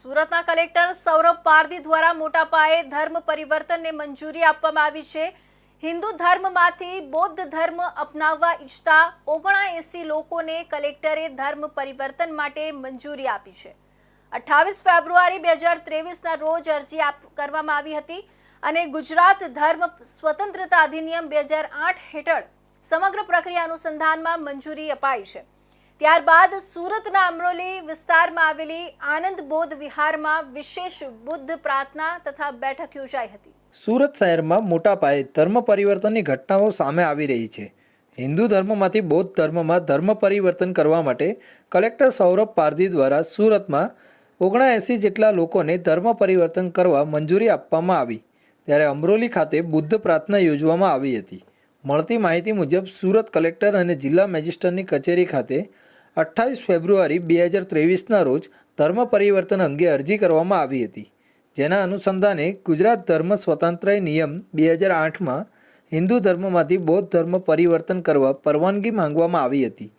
સુરતના કલેક્ટર સૌરભ પારધી દ્વારા મોટા પાયે ધર્મ પરિવર્તનને મંજૂરી આપવામાં આવી છે. હિન્દુ ધર્મમાંથી બૌદ્ધ ધર્મ અપનાવવા ઈચ્છતા ઓગણએંસી લોકોને કલેક્ટરે ધર્મ પરિવર્તન માટે મંજૂરી આપી છે. અઠ્ઠાવીસ ફેબ્રુઆરી બે હજાર ત્રેવીસના રોજ અરજી કરવામાં આવી હતી અને ગુજરાત ધર્મ સ્વતંત્રતા અધિનિયમ બે હજાર આઠ હેઠળ સમગ્ર પ્રક્રિયા અનુસંધાનમાં મંજૂરી અપાઈ છે. ત્યારબાદ સુરતના અમરોલી વિસ્તારમાં આવેલી આનંદ બોધ વિહારમાં વિશેષ બુદ્ધ પ્રાર્થના તથા બેઠક યોજાઈ હતી. સુરત શહેરમાં મોટા પાયે ધર્મ પરિવર્તનની ઘટનાઓ સામે આવી રહી છે. હિન્દુ ધર્મમાંથી બૌદ્ધ ધર્મમાં ધર્મ પરિવર્તન કરવા માટે કલેક્ટર સૌરભ પારધી દ્વારા સુરતમાં ઓગણએંસી જેટલા લોકોને ધર્મ પરિવર્તન કરવા મંજૂરી આપવામાં આવી. ત્યારે અમરોલી ખાતે બુદ્ધ પ્રાર્થના યોજવામાં આવી હતી. મળતી માહિતી મુજબ સુરત કલેક્ટર અને જિલ્લા મેજિસ્ટ્રેટની કચેરી ખાતે અઠ્ઠાવીસ ફેબ્રુઆરી બે હજાર ત્રેવીસના રોજ ધર્મ પરિવર્તન અંગે અરજી કરવામાં આવી હતી. જેના અનુસંધાને ગુજરાત ધર્મ સ્વતંત્રય નિયમ બે હજાર આઠમાં હિન્દુ ધર્મમાંથી બૌદ્ધ ધર્મ પરિવર્તન કરવા પરવાનગી માંગવામાં આવી હતી.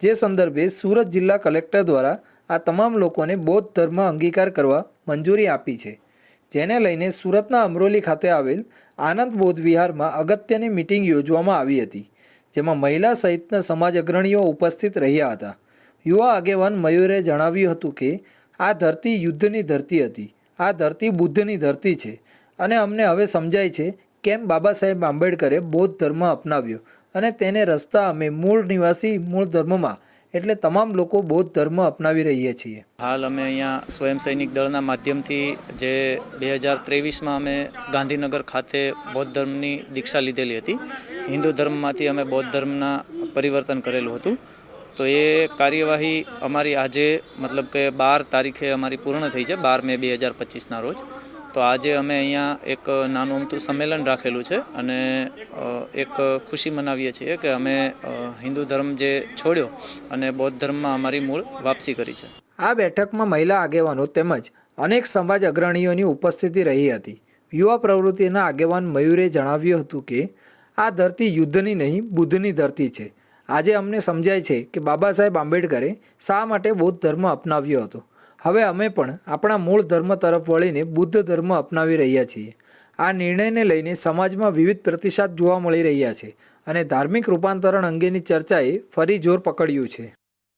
જે સંદર્ભે સુરત જિલ્લા કલેક્ટર દ્વારા આ તમામ લોકોને બૌદ્ધ ધર્મ અંગીકાર કરવા મંજૂરી આપી છે. જેને લઈને સુરતના અમરોલી ખાતે આવેલ આનંદ બૌદ્ધ વિહારમાં અગત્યની મિટિંગ યોજવામાં આવી હતી, જેમાં મહિલા સહિતના સમાજ અગ્રણીઓ ઉપસ્થિત રહ્યા હતા. યુવા આગેવાન મયુરે જણાવ્યું હતું કે, આ ધરતી યુદ્ધની ધરતી હતી, આ ધરતી બુદ્ધની ધરતી છે અને અમને હવે સમજાય છે કેમ બાબા સાહેબ આંબેડકરે બૌદ્ધ ધર્મ અપનાવ્યો અને તેને રસ્તા અમે મૂળ નિવાસી મૂળ ધર્મમાં એટલે તમામ લોકો બૌદ્ધ ધર્મ અપનાવી રહીએ છીએ. હાલ અમે અહીંયા સ્વયં સૈનિક દળના માધ્યમથી જે બે હજાર ત્રેવીસમાં અમે ગાંધીનગર ખાતે બૌદ્ધ ધર્મની દીક્ષા લીધેલી હતી, હિન્દુ ધર્મમાંથી અમે બૌદ્ધ ધર્મના પરિવર્તન કરેલું હતું. તો એ કાર્યવાહી અમારી આજે, મતલબ કે બાર તારીખે અમારી પૂર્ણ થઈ છે, બાર મે બે હજાર પચીસના રોજ. તો આજે અમે અહીંયા એક નાનું અમતું સંમેલન રાખેલું છે અને એક ખુશી મનાવીએ છીએ કે અમે હિન્દુ ધર્મ જે છોડ્યો અને બૌદ્ધ ધર્મમાં અમારી મૂળ વાપસી કરી છે. આ બેઠકમાં મહિલા આગેવાનો તેમજ અનેક સમાજ અગ્રણીઓની ઉપસ્થિતિ રહી હતી. યુવા પ્રવૃત્તિના આગેવાન મયુરે જણાવ્યું હતું કે, આ ધરતી યુદ્ધની નહીં, બુદ્ધની ધરતી છે. આજે અમને સમજાય છે કે બાબા સાહેબ આંબેડકરે શા માટે બૌદ્ધ ધર્મ અપનાવ્યો હતો. હવે અમે પણ આપણા મૂળ ધર્મ તરફ વળીને બુદ્ધ ધર્મ અપનાવી રહ્યા છીએ. આ નિર્ણયને લઈને સમાજમાં વિવિધ પ્રતિસાદ જોવા મળી રહ્યા છે અને ધાર્મિક રૂપાંતરણ અંગેની ચર્ચાએ ફરી જોર પકડ્યું છે.